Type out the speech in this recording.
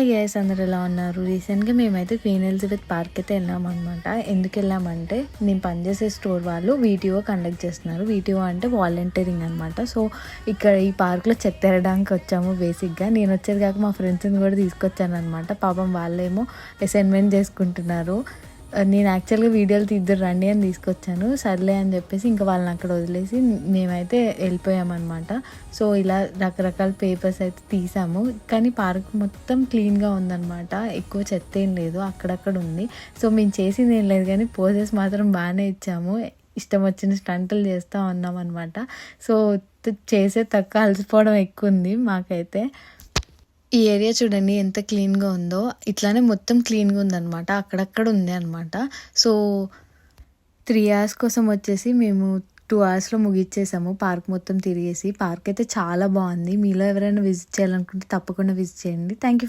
Hi guys అందరు ఎలా ఉన్నారు? రీసెంట్గా మేమైతే క్వీన్ ఎలిజబెత్ పార్క్ అయితే వెళ్ళామన్నమాట. ఎందుకు వెళ్ళామంటే నేను పనిచేసే స్టోర్ వాళ్ళు వీటీఓ కండక్ట్ చేస్తున్నారు. వీటీఓ అంటే వాలంటీరింగ్ అనమాట సో ఇక్కడ ఈ పార్క్లో చెత్త ఎరడానికి వచ్చాము బేసిక్గా నేను వచ్చేది కాక మా ఫ్రెండ్స్ని కూడా తీసుకొచ్చాను అనమాట పాపం వాళ్ళేమో అసైన్మెంట్ చేసుకుంటున్నారు. నేను యాక్చువల్గా వీడియోలు తీద్దరు రండి అని తీసుకొచ్చాను. సర్లే అని చెప్పేసి ఇంకా వాళ్ళని అక్కడ వదిలేసి మేమైతే వెళ్ళిపోయామన్నమాట. సో ఇలా రకరకాల పేపర్స్ అయితే తీసాము. కానీ పార్క్ మొత్తం క్లీన్గా ఉందన్నమాట. ఎక్కువ చెత్త ఏం లేదు. అక్కడక్కడ ఉంది. సో మేము చేసింది ఏం లేదు కానీ పోజెస్ మాత్రం బాగానే ఇచ్చాము. ఇష్టం వచ్చిన స్టంట్లు చేస్తూ ఉన్నాం అనమాట సో చేసే తక్కువ అలసిపోవడం ఎక్కువ ఉంది మాకైతే. ఈ ఏరియా చూడండి ఎంత క్లీన్గా ఉందో. ఇట్లానే మొత్తం క్లీన్గా ఉందన్నమాట. అక్కడక్కడ ఉంది అనమాట సో త్రీ అవర్స్ కోసం వచ్చేసి మేము టూ అవర్స్లో ముగిచ్చేసాము. పార్క్ మొత్తం తిరిగేసి. పార్క్ అయితే చాలా బాగుంది. మీలో ఎవరైనా విజిట్ చేయాలనుకుంటే తప్పకుండా విజిట్ చేయండి. Thank you